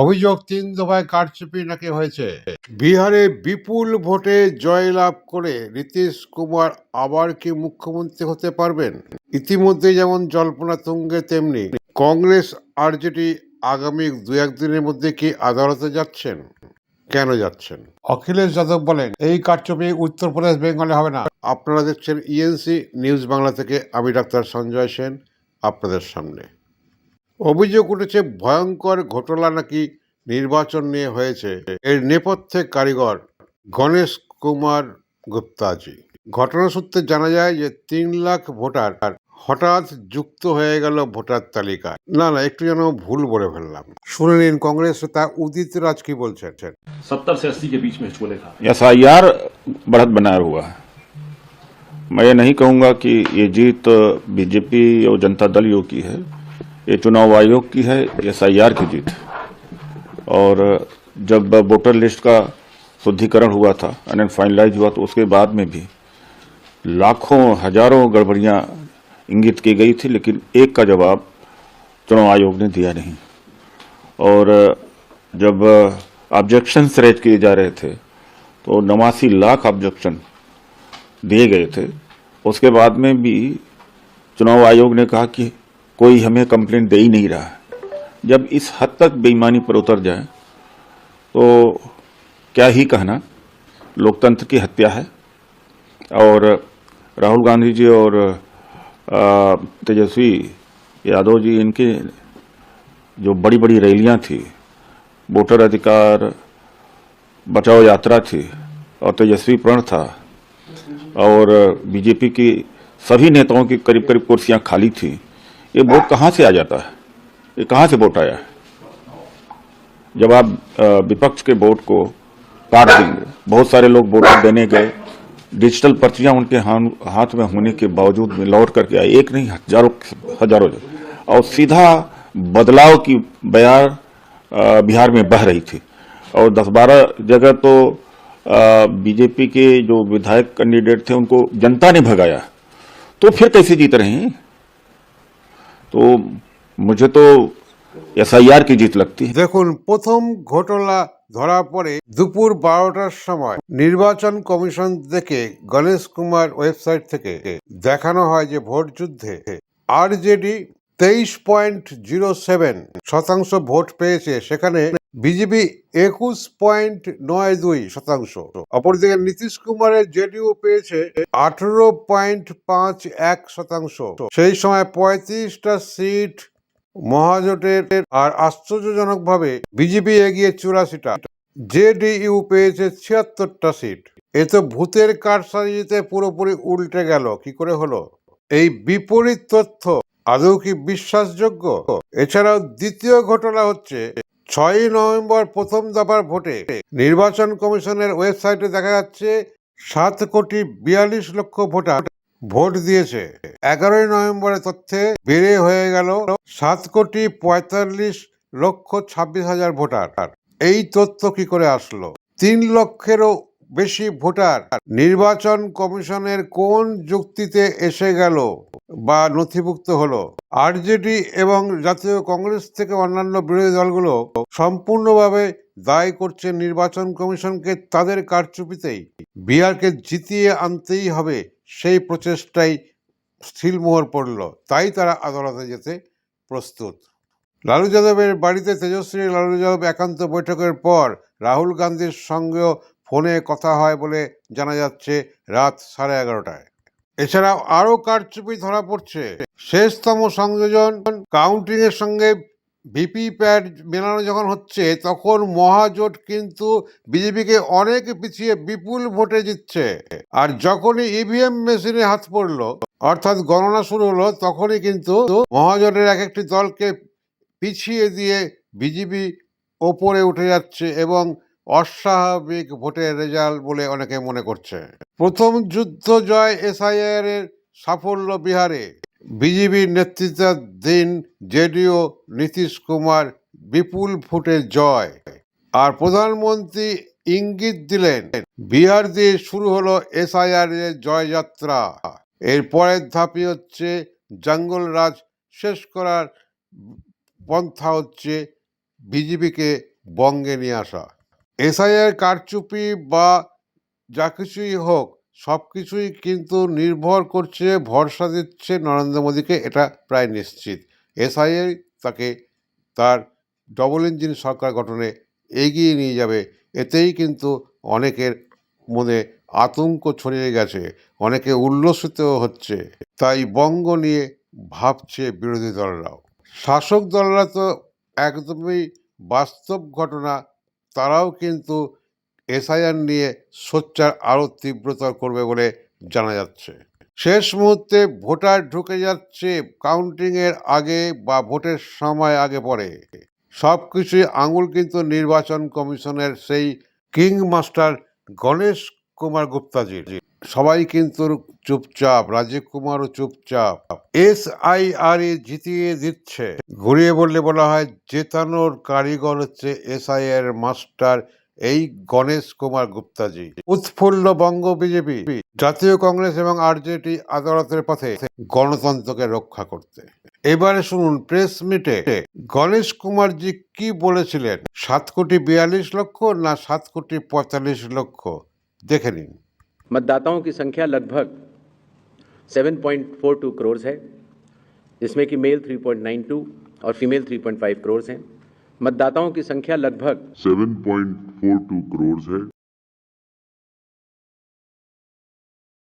অভিযোগ তিন দফায় কারচুপি নাকি হয়েছে? বিহারে বিপুল ভোটে জয়লাভ করে নীতিশ কুমার আবার কি মুখ্যমন্ত্রী হতে পারবেন? ইতিমধ্যে যেমন জল্পনা তুঙ্গে তেমনি কংগ্রেস আরজেডি আগামী দু একদিনের মধ্যে কি আদালতে যাচ্ছেন? কেন যাচ্ছেন? অখিলেশ যাদব বলেন এই কারচুপি উত্তরপ্রদেশ বেঙ্গলে হবে না। আপনারা দেখছেন ইএনসি নিউজ বাংলা থেকে আমি ডাক্তার সঞ্জয় সেন আপনাদের সামনে। অভিযোগ উঠেছে ভয়ঙ্কর ঘোটালা নাকি নির্বাচন নিয়ে হয়েছে এর নেপথ্যে কারিগর গণেশ কুমার গুপ্তাজি ঘটনা সূত্রে জানা যায় যে তিন লাখ ভোটার হঠাৎ যুক্ত হয়ে গেল ভোটার তালিকায় না না একটু যেন ভুল বলে ফেললাম শুনে নিন কংগ্রেস নেতা উদিত রাজ কি বলছেন सत्तर से अस्सी के बीच में इसको लिखा एस आई आर बढ़त बनाया हुआ है मैं ये नहीं कहूंगा कि ये जीत बीजेपी और जनता दल योग की है ये चुनाव आयोग की है एस आई आर की जीत। और जब वोटर लिस्ट का शुद्धिकरण हुआ था एंड फाइनलाइज हुआ तो उसके बाद में भी लाखों, हज़ारों गड़बड़ियाँ इंगित की गई थी, लेकिन एक का जवाब चुनाव आयोग ने दिया नहीं। और जब ऑब्जेक्शन रेज किए जा रहे थे तो नवासी लाख ऑब्जेक्शन दिए गए थे। उसके बाद में भी चुनाव आयोग ने कहा कि कोई हमें कंप्लेंट दे ही नहीं रहा जब इस हद तक बेईमानी पर उतर जाए तो क्या ही कहना? लोकतंत्र की हत्या है। और राहुल गांधी जी और तेजस्वी यादव जी, इनके जो बड़ी बड़ी रैलियाँ थी, वोटर अधिकार बचाओ यात्रा थी, और तेजस्वी प्रण था, और बीजेपी की सभी नेताओं की करीब करीब कुर्सियाँ खाली थी ये वोट कहाँ से आ जाता है? ये कहाँ से वोट आया है? जब आप विपक्ष के वोट को काट देंगे, बहुत सारे लोग वोट देने गए, डिजिटल पर्चियाँ उनके हाथ में होने के बावजूद में लौट करके आए, एक नहीं, हज़ारों हज़ारों। और सीधा बदलाव की बयार बिहार में बह रही थी। और दस बारह जगह तो बीजेपी के जो विधायक कैंडिडेट थे, उनको जनता ने भगाया। तो फिर कैसे जीत रहे हैं? তো মুঝে তো এসআইআর কি জিত লাগতি দেখুন প্রথম ঘটনা ধরা পরে দুপুর বারোটার সময় নির্বাচন কমিশন থেকে গণেশ কুমার ওয়েবসাইট থেকে দেখানো হয় যে ভোট যুদ্ধে আরজেডি তেইশ পয়েন্ট জিরো সেভেন শতাংশ ভোট পেয়েছে সেখানে বিজেপি একুশ পয়েন্ট নয় দুই শতাংশ। অপরদিকে নীতিশ কুমারের জেডিইউ পেয়েছে আঠেরো পয়েন্ট পাঁচ এক শতাংশ। সেই সময় পঁয়ত্রিশটা সিট মহাজোটের আর আশ্চর্যজনকভাবে বিজেপি এগিয়ে চুরাশিটা। জেডিইউ পেয়েছে ছিয়াত্তরটা সিট। এ তো ভূতের কারসাজিতে পুরোপুরি উল্টে গেল। কি করে হলো? এই বিপরীত তথ্য আদৌ কি বিশ্বাসযোগ্য? এছাড়াও দ্বিতীয় ঘটনা হচ্ছে ছয়ই নভেম্বর প্রথম দফার ভোটে নির্বাচন কমিশনের ওয়েবসাইটে দেখা যাচ্ছে সাত কোটি বিয়াল্লিশ লক্ষ ভোটার ভোট দিয়েছে। এগারোই নভেম্বরের তথ্যে বেড়ে হয়ে গেল সাত কোটি পঁয়তাল্লিশ লক্ষ ছাব্বিশ হাজার ভোটার। এই তথ্য কি করে আসলো? তিন লক্ষেরও বেশি ভোটার। নির্বাচন কমিশনের কোন যুক্তিতে এসে গেল বা নথিভুক্ত হলো? আরজেডি এবং জাতীয় কংগ্রেস থেকে অন্যান্য বিরোধী দলগুলো সম্পূর্ণভাবে দায় করছে নির্বাচন কমিশনকে তাদের কারচুপিতেই। বিহারকে জিতিয়ে আনতেই হবে সেই প্রচেষ্টাই স্থিলমোহর পড়ল, তাই তারা আদালতে যেতে প্রস্তুত। লালু যাদবের বাড়িতে তেজস্বী লালু যাদব একান্ত বৈঠকের পর রাহুল গান্ধীর সঙ্গেও ফোনে কথা হয় বলে জানা যাচ্ছে রাত সাড়ে এগারোটায়। এছাড়াও আরও কারচুপি ধরা পড়ছে। শেষতম সংযোজন কাউন্টিং এর সঙ্গে ভিপি প্যাড মেলানো যখন হচ্ছে, তখন মহাজোট কিন্তু বিজেপিকে অনেক পিছিয়ে বিপুল ভোটে জিতছে। আর যখনই ইভিএম মেশিনে হাত পড়ল, অর্থাৎ গণনা শুরু হলো, তখনই কিন্তু মহাজোটের এক একটি দলকে পিছিয়ে দিয়ে বিজেপি ওপরে উঠে যাচ্ছে এবং অস্বাভাবিক ভোটের রেজাল্ট বলে অনেকে মনে করছে। প্রথম যুদ্ধ জয় এসআইআর এর সাফল্য বিহারে। বিজেপির নেতৃত্বাধীন জেডিও নীতিশ কুমার বিপুল ভোটে জয়। আর প্রধানমন্ত্রী ইঙ্গিত দিলেন, বিহার দিয়ে শুরু হলো এসআইআর এর জয়যাত্রা। এর পরের ধাপই হচ্ছে জঙ্গল রাজ শেষ করার পন্থা হচ্ছে বিজেপিকে বঙ্গে নিয়ে আসা। এসআইআর কারচুপি বা যা কিছুই হোক, সব কিছুই কিন্তু নির্ভর করছে, ভরসা দিচ্ছে নরেন্দ্র মোদীকে, এটা প্রায় নিশ্চিত। এসআইআই তাকে, তার ডবল ইঞ্জিন সরকার গঠনে এগিয়ে নিয়ে যাবে, এতেই কিন্তু অনেকের মনে আতঙ্ক ছড়িয়ে গেছে, অনেকে উল্লসিত হচ্ছে। তাই বঙ্গ নিয়ে ভাবছে বিরোধী দলরাও। শাসক দলরা তো একদমই বাস্তব ঘটনা তারাও কিন্তু এসআইআর নিয়ে সোচ্চার আরও তীব্রতর করবে বলে জানা যাচ্ছে। শেষ মুহূর্তে ভোটার ঢুকে যাচ্ছে, কাউন্টিংয়ের আগে বা ভোটের সময় আগে পরে। সব কিছুই আঙুল কিন্তু নির্বাচন কমিশনের সেই কিং মাস্টার গণেশ কুমার গুপ্তাজির। সবাই কিন্তু চুপচাপ, রাজীব কুমারও চুপচাপ। এস আই আর এ জিতিয়ে দিচ্ছে। ঘুরিয়ে বললে বলা হয়, জেতানোর কারিগর হচ্ছে এস আই এর মাস্টার এই গণেশ কুমার গুপ্তাজি। উৎফুল্ল বঙ্গ বিজেপি, জাতীয় কংগ্রেস এবং আরজেডি আদালতের পথে গণতন্ত্রকে রক্ষা করতে। এবারে শুনুন, প্রেস মিটে গণেশ কুমারজি কি বলেছিলেন? সাত কোটি বিয়াল্লিশ লক্ষ না সাত কোটি পঁয়তাল্লিশ লক্ষ? দেখে নিন। मतदाताओं की संख्या लगभग 7.42 करोड़ है, जिसमें कि मेल 3.92 और फीमेल 3.5 करोड़ हैं। मतदाताओं की संख्या लगभग 7.42 करोड़ है।